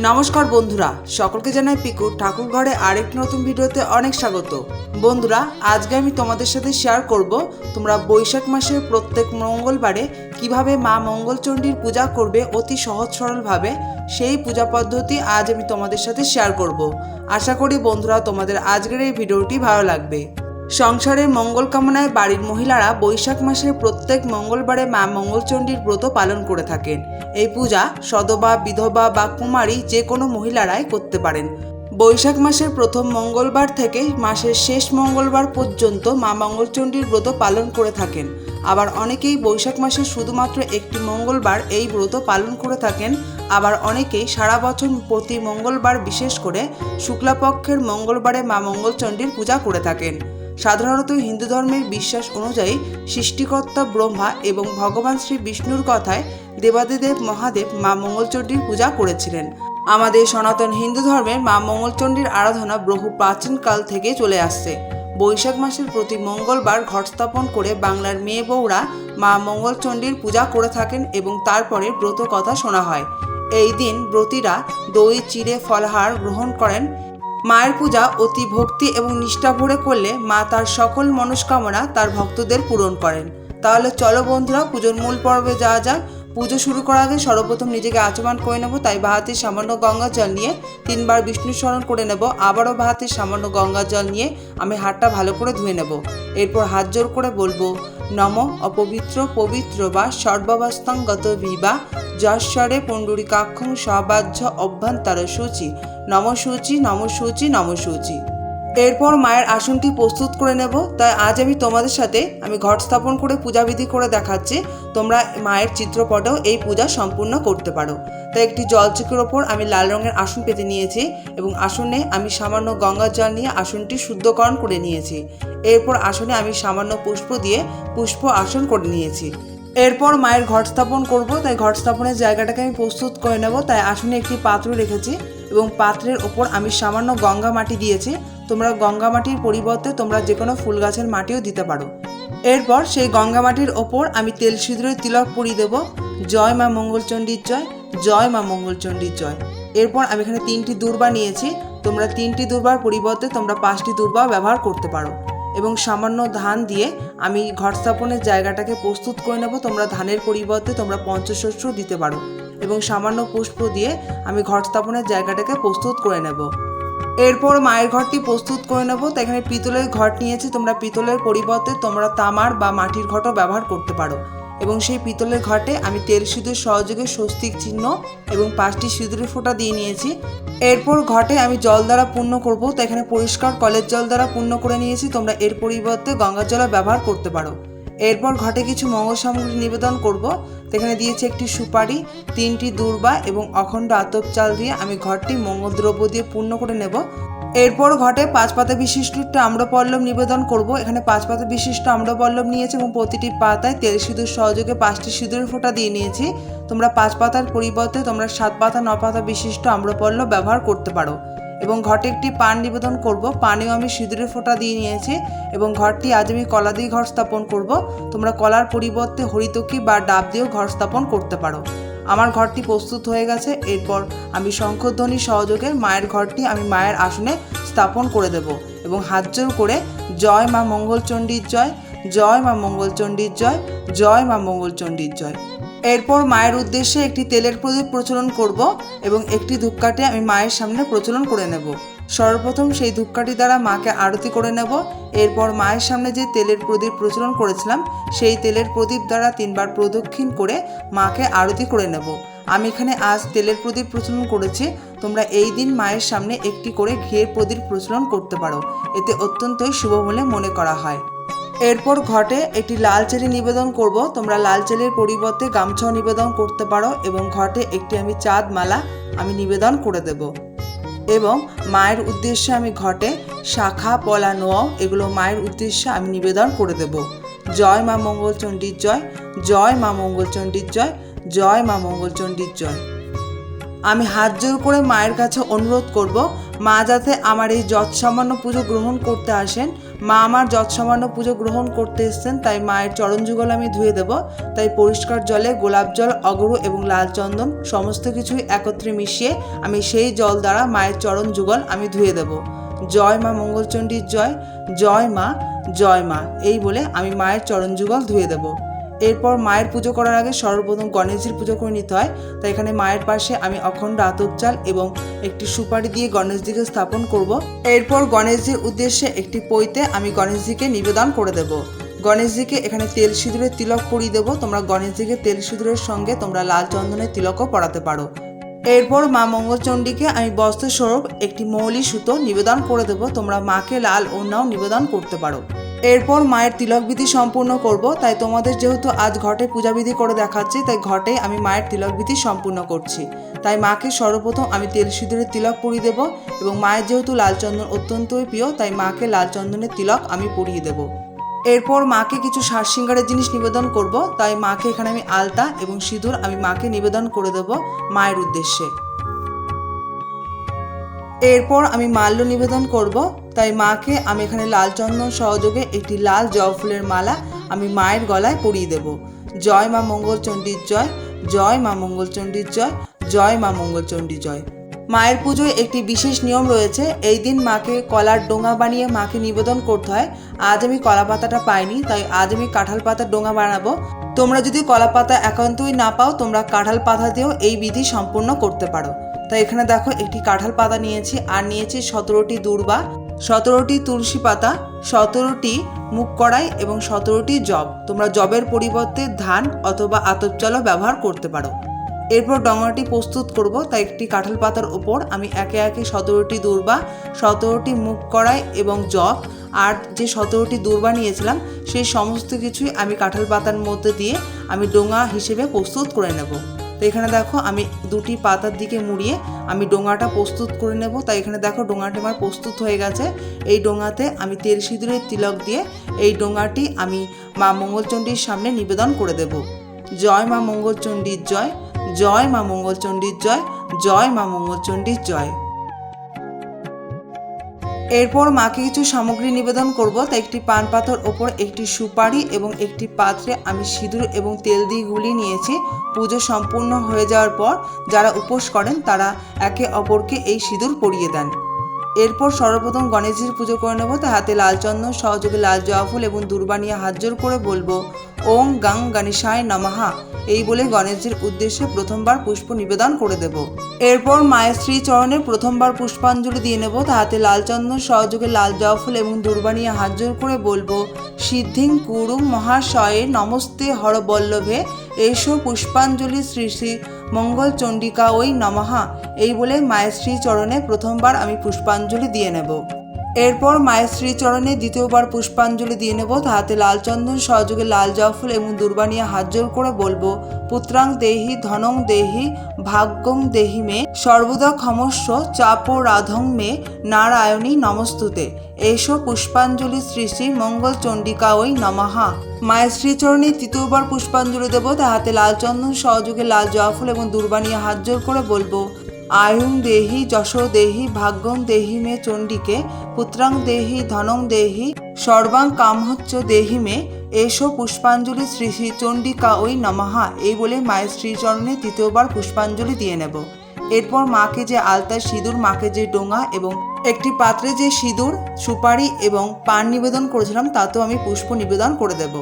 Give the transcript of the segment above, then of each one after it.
নমস্কার বন্ধুরা, সকলকে জানাই পিকু ঠাকুর ঘরে আরেকটি নতুন ভিডিওতে অনেক স্বাগত। বন্ধুরা, আজকে আমি তোমাদের সাথে শেয়ার করব তোমরা বৈশাখ মাসের প্রত্যেক মঙ্গলবারে কীভাবে মা মঙ্গলচণ্ডীর পূজা করবে অতি সহজ সরলভাবে, সেই পূজা পদ্ধতি আজ আমি তোমাদের সাথে শেয়ার করব। আশা করি বন্ধুরা, তোমাদের আজকের এই ভিডিওটি ভালো লাগবে। সংসারের মঙ্গল কামনায় বাড়ির মহিলারা বৈশাখ মাসের প্রত্যেক মঙ্গলবারে মা মঙ্গলচণ্ডীর ব্রত পালন করে থাকেন। এই পূজা সদবা, বিধবা বা কুমারী যে কোনো মহিলারাই করতে পারেন। বৈশাখ মাসের প্রথম মঙ্গলবার থেকে মাসের শেষ মঙ্গলবার পর্যন্ত মা মঙ্গলচণ্ডীর ব্রত পালন করে থাকেন। আবার অনেকেই বৈশাখ মাসের শুধুমাত্র একটি মঙ্গলবার এই ব্রত পালন করে থাকেন। আবার অনেকেই সারা বছর প্রতি মঙ্গলবার বিশেষ করে শুক্লাপক্ষের মঙ্গলবারে মা মঙ্গলচণ্ডীর পূজা করে থাকেন। সাধারণত হিন্দু ধর্মের বিশ্বাস অনুযায়ী সৃষ্টিকর্তা ব্রহ্মা এবং ভগবান শ্রী বিষ্ণুর কথায় দেবাদিদেব মহাদেব মা মঙ্গলচণ্ডীর পূজা করেছিলেন। আমাদের সনাতন হিন্দু ধর্মের মা মঙ্গলচণ্ডীর আরাধনা বহু প্রাচীনকাল থেকে চলে আসছে। বৈশাখ মাসের প্রতি মঙ্গলবার ঘট স্থাপন করে বাংলার মেয়ে বউরা মা মঙ্গলচণ্ডীর পূজা করে থাকেন এবং তারপরে ব্রত কথা শোনা হয়। এই দিন ব্রতীরা দই, চিড়ে, ফলহার গ্রহণ করেন। মায়ের পূজা অতি ভক্তি এবং নিষ্ঠা ভরে করলে মা তার সকল মনস্কামনা তার ভক্তদের পূরণ করেন। তাহলে চলো বন্ধুরা, পুজোর মূল পর্বে যাওয়া যাক। পুজো শুরু করার আগে সর্বপ্রথম নিজেকে আচমান করে নেব, তাই বাহাতে সামান্য গঙ্গা জল নিয়ে তিনবার বিষ্ণু স্মরণ করে নেব। আবারও বাহাতে সামান্য গঙ্গা জল নিয়ে আমি হাতটা ভালো করে ধুয়ে নেব। এরপর হাত জোর করে বলব, নম অপবিত্র পবিত্র বা সর্বাবস্থাং গত বিবা যশ্বরে পুণ্ডরিকাক্ষং সবাহ্য অভ্যন্তর সূচি। নম সূচি নম সূচি নম সূচি এরপর মায়ের আসনটি প্রস্তুত করে নেব। তাই আজ আমি তোমাদের সাথে আমি ঘট স্থাপন করে পূজাবিধি করে দেখাচ্ছি। তোমরা মায়ের চিত্রপটেও এই পূজা সম্পূর্ণ করতে পারো। তাই একটি জলচকের ওপর আমি লাল রঙের আসন পেতে নিয়েছি এবং আসনে আমি সামান্য গঙ্গার জল নিয়ে আসনটি শুদ্ধকরণ করে নিয়েছি। এরপর আসনে আমি সামান্য পুষ্প দিয়ে পুষ্প আসন করে নিয়েছি। এরপর মায়ের ঘট স্থাপন করব। তাই ঘট স্থাপনের জায়গাটাকে আমি প্রস্তুত করে নেব। তাই আসনে একটি পাত্র রেখেছি। এবং পাত্রের ওপর আমি সামান্য গঙ্গা মাটি দিয়েছি। তোমরা গঙ্গা মাটির পরিবর্তে তোমরা যে কোনো ফুল গাছের মাটিও দিতে পারো। এরপর সেই গঙ্গা মাটির ওপর আমি তেল সিঁদুরের তিলক পরিয়ে দেবো। জয় মা মঙ্গলচণ্ডীর জয় জয় মা মঙ্গলচণ্ডীর জয়। এরপর আমি এখানে তিনটি দুর্বা নিয়েছি। তোমরা তিনটি দুর্বার পরিবর্তে তোমরা পাঁচটি দুর্বা ব্যবহার করতে পারো। এবং সামান্য ধান দিয়ে আমি ঘট স্থাপনের জায়গাটাকে প্রস্তুত করে নেব। তোমরা ধানের পরিবর্তে তোমরা পঞ্চশস্য দিতে পারো। এবং সামান্য পুষ্প দিয়ে আমি ঘট স্থাপনের জায়গাটাকে প্রস্তুত করে নেব। এরপর মায়ের ঘরটি প্রস্তুত করে নেব। তো এখানে পিতলের ঘট নিয়েছি। তোমরা পিতলের পরিবর্তে তোমরা তামার বা মাটির ঘটও ব্যবহার করতে পারো। এবং সেই পিতলের ঘটে আমি তেল সিঁদুর সহযোগে স্বস্তিক চিহ্ন এবং পাঁচটি সিঁদুরের ফোঁটা দিয়ে নিয়েছি। এরপর ঘটে আমি জল দ্বারা পূর্ণ করব। তো এখানে পরিষ্কার কলের জল দ্বারা পূর্ণ করে নিয়েছি। তোমরা এর পরিবর্তে গঙ্গার জলও ব্যবহার করতে পারো। এরপর ঘটে কিছু মঙ্গল সামগ্রী নিবেদন করব। তো এখানে দিয়েছি একটি সুপারি, তিনটি দূর্বা এবং অখণ্ড আতপ চাল দিয়ে আমি ঘরটি মঙ্গলদ্রব্য দিয়ে পূর্ণ করে নেব। এরপর ঘটে পাঁচ পাতা বিশিষ্ট একটা আম্রপল্লব নিবেদন করব। এখানে পাঁচ পাতা বিশিষ্ট আম্রপল্লব নিয়েছি এবং প্রতিটি পাতায় তেল সিঁদুর সহযোগে পাঁচটি সিঁদুরের ফোঁটা দিয়ে নিয়েছি। তোমরা পাঁচ পাতার পরিবর্তে তোমরা সাত পাতা, ন পাতা বিশিষ্ট আম্রপল্লব ব্যবহার করতে পারো। এবং ঘটে একটি পান নিবেদন করব। পানেও আমি সিঁদুরের ফোঁটা দিয়ে নিয়েছি এবং ঘরটি আজ আমি কলা দিয়ে ঘর স্থাপন করব। তোমরা কলার পরিবর্তে হরিতকি বা ডাব দিয়েও ঘর স্থাপন করতে পারো। আমার ঘরটি প্রস্তুত হয়ে গেছে। এরপর আমি শঙ্খধ্বনি সহযোগে মায়ের ঘরটি আমি মায়ের আসনে স্থাপন করে দেব এবং হাত জোর করে, জয় মা মঙ্গলচণ্ডীর জয় জয় মা মঙ্গলচণ্ডীর জয় জয় মা মঙ্গলচণ্ডীর জয়। এরপর মায়ের উদ্দেশ্যে একটি তেলের প্রদীপ প্রচলন করব এবং একটি ধূপকাঠি আমি মায়ের সামনে প্রচলন করে নেব। সর্বপ্রথম সেই ধূপকাঠি দ্বারা মাকে আরতি করে নেব। এরপর মায়ের সামনে যে তেলের প্রদীপ প্রচলন করেছিলাম, সেই তেলের প্রদীপ দ্বারা তিনবার প্রদক্ষিণ করে মাকে আরতি করে নেব। আমি এখানে আজ তেলের প্রদীপ প্রচলন করেছি। তোমরা এই দিন মায়ের সামনে একটি করে ঘিয়ের প্রদীপ প্রচলন করতে পারো। এতে অত্যন্তই শুভ বলে মনে করা হয়। এরপর ঘটে একটি লাল চেরি নিবেদন করব। তোমরা লাল চেরির পরিবর্তে গামছাও নিবেদন করতে পারো এবং ঘটে একটি আমি চাঁদ মালা আমি নিবেদন করে দেব। এবং মায়ের উদ্দেশ্যে আমি ঘটে শাখা, পলা, নোয়াও এগুলো মায়ের উদ্দেশ্যে আমি নিবেদন করে দেব। জয় মা মঙ্গলচণ্ডীর জয় জয় মা মঙ্গলচণ্ডীর জয় জয় মা মঙ্গলচণ্ডীর জয়। আমি হাত জোর করে মায়ের কাছে অনুরোধ করব, মা যাতে আমার এই যৎসামান্য পুজো গ্রহণ করতে আসেন মা আমার যৎসামান্য পুজো গ্রহণ করতে এসছেন, তাই মায়ের চরণ যুগল আমি ধুয়ে দেব। তাই পরিষ্কার জলে, গোলাপ জল, অগরু এবং লাল চন্দন সমস্ত কিছুই একত্রে মিশিয়ে আমি সেই জল দ্বারা মায়ের চরণ যুগল আমি ধুয়ে দেব। জয় মা মঙ্গলচণ্ডীর জয় জয় মা জয় মা, এই বলে আমি মায়ের চরণ যুগল ধুয়ে দেব। এরপর মায়ের পুজো করার আগে সর্বপ্রথম গণেশজির পুজো করে নিতে হয়। তাই এখানে মায়ের পাশে আমি অখণ্ড আতপ চাল এবং একটি সুপারি দিয়ে গণেশজিকে স্থাপন করব। এরপর গণেশজির উদ্দেশ্যে একটি পইতে আমি গণেশজিকে নিবেদন করে দেব। গণেশজিকে এখানে তেল সিঁদুরের তিলক পরিয়ে দেবো। তোমরা গণেশজিকে তেল সিঁদুরের সঙ্গে তোমরা লাল চন্দনের তিলকও পরাতে পারো। এরপর মা মঙ্গলচণ্ডীকে আমি বস্ত্রস্বরূপ একটি মৌলি সুতো নিবেদন করে দেবো। তোমরা মাকে লাল ওনাও নিবেদন করতে পারো। এরপর মায়ের তিলকবিধি সম্পূর্ণ করব। তাই তোমাদের যেহেতু আজ ঘটে পূজাবিধি করে দেখাচ্ছি, তাই ঘটে আমি মায়ের তিলকবিধি সম্পূর্ণ করছি। তাই মাকে সর্বপ্রথম আমি তেল সিঁদুরের তিলক পরিয়ে দেবো এবং মায়ের যেহেতু লাল চন্দন অত্যন্তই প্রিয়, তাই মাকে লাল চন্দনের তিলক আমি পরিয়ে দেবো। এরপর মাকে কিছু সার সিঙ্গারের জিনিস নিবেদন করব। তাই মাকে এখানে আমি আলতা এবং সিঁদুর আমি মাকে নিবেদন করে দেব মায়ের উদ্দেশ্যে। এরপর আমি মাল্য নিবেদন করব। তাই মাকে আমি এখানে লাল চন্দন সহযোগে একটি লাল জবা ফুলের মালা আমি মায়ের গলায় পরিয়ে দেব। জয় মা মঙ্গলচণ্ডীর জয় জয় মা মঙ্গলচণ্ডীর জয় জয় মা মঙ্গলচণ্ডী জয়। মায়ের পুজোয় একটি বিশেষ নিয়ম রয়েছে, এই দিন মাকে কলার ডোঙা বানিয়ে মাকে নিবেদন করতে হয়। আজ আমি কলা পাতাটা পাইনি, তাই আজ আমি কাঁঠাল পাতার ডোঙা বানাবো। তোমরা যদি কলা পাতা একান্তই না পাও, তোমরা কাঁঠাল পাতা দিয়েও এই বিধি সম্পূর্ণ করতে পারো। তাই এখানে দেখো একটি কাঁঠাল পাতা নিয়েছি, আর নিয়েছি সতেরোটি দূর্বা, সতেরোটি তুলসী পাতা, সতেরোটি মুখ কড়াই এবং সতেরোটি জব তোমরা জবের পরিবর্তে ধান অথবা আতপ চালও ব্যবহার করতে পারো। এরপর ডঙাটি প্রস্তুত করব তাই একটি কাঁঠাল পাতার ওপর আমি একে একে সতেরোটি দূর্বা, সতেরোটি মুখ কড়াই এবং জব আর যে সতেরোটি দূর্বা নিয়েছিলাম, সেই সমস্ত কিছুই আমি কাঁঠাল পাতার মধ্যে দিয়ে আমি ডোঙা হিসেবে প্রস্তুত করে নেব। তো এখানে দেখো আমি দুটি পাতার দিকে মুড়িয়ে আমি ডোঙাটা প্রস্তুত করে নেব। তাই এখানে দেখো ডোঙাটি আমার প্রস্তুত হয়ে গেছে। এই ডোঙাতে আমি তেল সিঁদুরের তিলক দিয়ে এই ডোঙাটি আমি মা মঙ্গলচণ্ডীর সামনে নিবেদন করে দেব। জয় মা মঙ্গলচণ্ডীর জয় জয় মা মঙ্গলচণ্ডীর জয় জয় মা মঙ্গলচণ্ডীর জয়। এরপর মাকে কিছু সামগ্রী নিবেদন করব। তাই একটি পান পাথর ওপর একটি সুপারি এবং একটি পাত্রে আমি সিঁদুর এবং তেল দিয়ে গুলি নিয়েছি। পুজো সম্পূর্ণ হয়ে যাওয়ার পর যারা উপোস করেন তারা একে অপরকে এই সিঁদুর পরিয়ে দেন। এরপর সর্বপ্রথম গণেশজির পুজো করে নেব তাই হাতে লাল চন্দন, সহযোগে লাল জবা ফুল এবং দুর্বানিয়া হাত জোর করে বলব ওং গাং গণেশায় নমাহা এই বলে গণেশজির উদ্দেশ্যে প্রথমবার পুষ্প নিবেদন করে দেব। এরপর মায়ের শ্রী চরণে প্রথমবার পুষ্পাঞ্জলি দিয়ে নেব তা হাতে লাল চন্দন, সহযোগে লাল জবা ফুল এবং দুর্বানিয়া হাত জোর করে বলব, সিদ্ধিং কুরুং মহাশয়ে নমস্তে হরবল্লভে, এসো পুষ্পাঞ্জলি শ্রী শ্রী মঙ্গল চণ্ডিকা ওই নমহা, এই বলে মায়ের শ্রীচরণে প্রথমবার আমি পুষ্পাঞ্জলি দিয়ে নেব। এরপর মায়ের শ্রীচরণে দ্বিতীয়বার পুষ্পাঞ্জলি দিয়ে নেব, তাহাতে লাল চন্দন সহযোগে লাল জবা ফুল এবং দুর্বানিয়া হাত জোর করে বলব, পুত্রাং দেহি ধনং দেহি ভাগ্যং দেহি মে, সর্বদা ক্ষমস্ব চাপ রাধং মে, নারায়ণী নমস্তুতে। এসো পুষ্পাঞ্জলি শ্রী শ্রী মঙ্গল চণ্ডিকা ওই নমাহা মায়ের শ্রীচরণে তৃতীয়বার পুষ্পাঞ্জলি দেব তা হাতে লাল চন্দন, সহযোগে লাল জবা ফুল এবং দুর্বানিয়া হাত জোর করে বলব, আয়ুং দেহি যশো দেহি, ভাগ্যং দেহি মে চণ্ডিকে, পুত্রাং দেহি, ধনং দেহি, সর্বাং কামহচ্চ দেহি মে, এসো পুষ্পাঞ্জলি শ্রী শ্রী চণ্ডিকা ওই নমাহা এই বলে মায়ের শ্রীচরণে তৃতীয়বার পুষ্পাঞ্জলি দিয়ে নেব। এরপর মাকে যে আলতা সিঁদুর, মাকে যে ডোঙা এবং একটি পাত্রে যে সিঁদুর, সুপারি এবং পান নিবেদন করেছিলাম, তাতেও আমি পুষ্প নিবেদন করে দেব।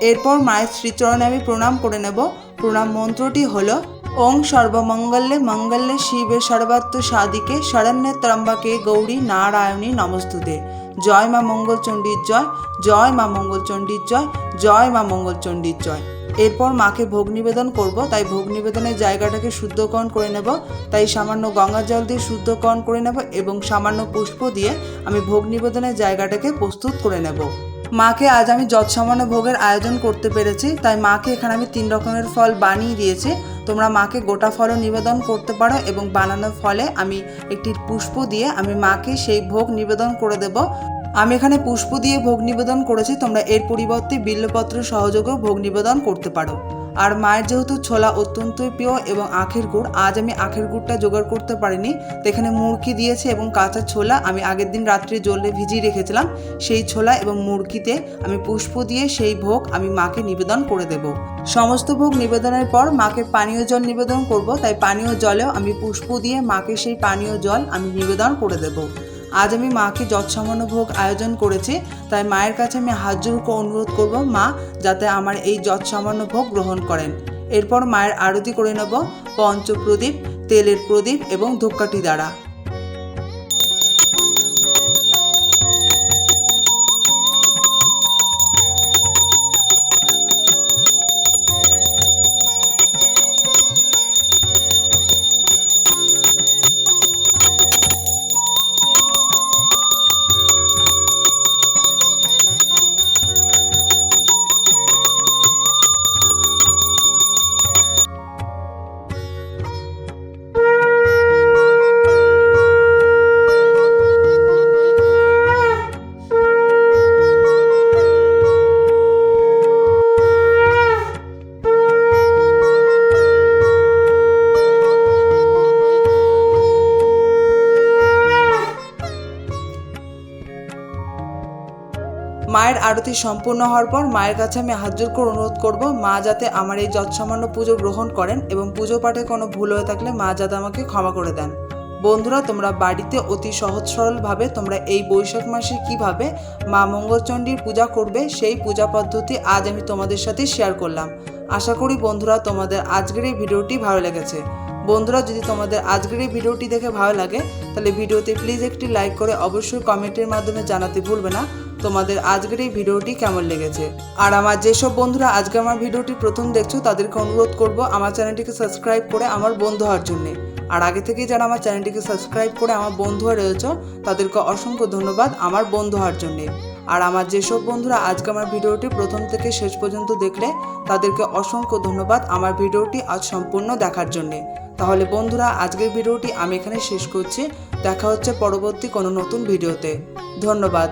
এরপর মায়ের শ্রীচরণে আমি প্রণাম করে নেব। প্রণাম মন্ত্রটি হলো, ওং সর্বমঙ্গলে মঙ্গলে শিবে সর্বাত্ম সাদিকে শরণ্যে ত্রম্বকে গৌরী নারায়ণী নমস্তুতে। জয় মা মঙ্গলচণ্ডীর জয় জয় মা মঙ্গলচণ্ডীর জয় জয় মা মঙ্গলচণ্ডীর জয়। এরপর মাকে ভোগ নিবেদন করব, তাই ভোগ নিবেদনের জায়গাটাকে শুদ্ধকরণ করে নেব, তাই সামান্য গঙ্গা জল দিয়ে শুদ্ধকরণ করে নেব এবং সামান্য পুষ্প দিয়ে আমি ভোগ নিবেদনের জায়গাটাকে প্রস্তুত করে নেব। মাকে আজ আমি যৎসামান্য ভোগের আয়োজন করতে পেরেছি, তাই মাকে এখানে আমি তিন রকমের ফল বানিয়ে দিয়েছি। তোমরা মাকে গোটা ফলও নিবেদন করতে পারো এবং বানানো ফলে আমি একটি পুষ্প দিয়ে আমি মাকে সেই ভোগ নিবেদন করে দেব। আমি এখানে পুষ্প দিয়ে ভোগ নিবেদন করেছি, তোমরা এর পরিবর্তে বিল্লপত্র সহযোগেও ভোগ নিবেদন করতে পারো। আর মায়ের যেহেতু ছোলা অত্যন্তই প্রিয় এবং আখের গুড়, আজ আমি আখের গুড়টা জোগাড় করতে পারিনি। এখানে মুরকি দিয়েছে এবং কাঁচা ছোলা আমি আগের দিন রাত্রে জলে ভিজিয়ে রেখেছিলাম। সেই ছোলা এবং মুরকিতে আমি পুষ্প দিয়ে সেই ভোগ আমি মাকে নিবেদন করে দেব। সমস্ত ভোগ নিবেদনের পর মাকে পানীয় জল নিবেদন করব, তাই পানীয় জলেও আমি পুষ্প দিয়ে মাকে সেই পানীয় জল আমি নিবেদন করে দেব। আজ আমি মাকে যৎসামান্য ভোগ আয়োজন করেছি, তাই মায়ের কাছে আমি হাত জোর অনুরোধ করব, মা, যাতে আমার এই যৎসামান্য ভোগ গ্রহণ করেন। এরপর মায়ের আরতি করে নেব পঞ্চপ্রদীপ, তেলের প্রদীপ এবং ধূপকাঠি দ্বারা। মায়ের আরতি সম্পূর্ণ হওয়ার পর মায়ের কাছে আমি হাত জোর করে অনুরোধ করব, মা যাতে আমার এই যৎসামান্য পুজো গ্রহণ করেন এবং পুজো পাঠে কোনো ভুল হয়ে থাকলে মা যাতে আমাকে ক্ষমা করে দেন। বন্ধুরা, তোমরা বাড়িতে অতি সহজ সরলভাবে তোমরা এই বৈশাখ মাসে কীভাবে মা মঙ্গলচণ্ডীর পূজা করবে সেই পূজা পদ্ধতি আজ আমি তোমাদের সাথে শেয়ার করলাম। আশা করি বন্ধুরা, তোমাদের আজকের এই ভিডিওটি ভালো লেগেছে। বন্ধুরা, যদি তোমাদের আজকের এই ভিডিওটি দেখে ভালো লাগে, তাহলে ভিডিওতে প্লিজ একটি লাইক করে অবশ্যই কমেন্টের মাধ্যমে জানাতে ভুলবে না। তোমাদের আজকের এই ভিডিওটি কেমন লেগেছে? আর আমার যেসব বন্ধুরা আজকে আমার ভিডিওটি প্রথম দেখছ, তাদেরকে অনুরোধ করব আমার চ্যানেলটিকে সাবস্ক্রাইব করে আমার বন্ধু হওয়ার জন্যে। আর আগে থেকেই যারা আমার চ্যানেলটিকে সাবস্ক্রাইব করে আমার বন্ধু হয়ে রয়েছে, তাদেরকে অসংখ্য ধন্যবাদ আমার বন্ধু হওয়ার জন্যে। আর আমার যেসব বন্ধুরা আজকে আমার ভিডিওটি প্রথম থেকে শেষ পর্যন্ত দেখলে, তাদেরকে অসংখ্য ধন্যবাদ আমার ভিডিওটি আজ সম্পূর্ণ দেখার জন্যে। তাহলে বন্ধুরা, আজকের ভিডিওটি আমি এখানে শেষ করছি। দেখা হচ্ছে পরবর্তী কোনো নতুন ভিডিওতে। ধন্যবাদ।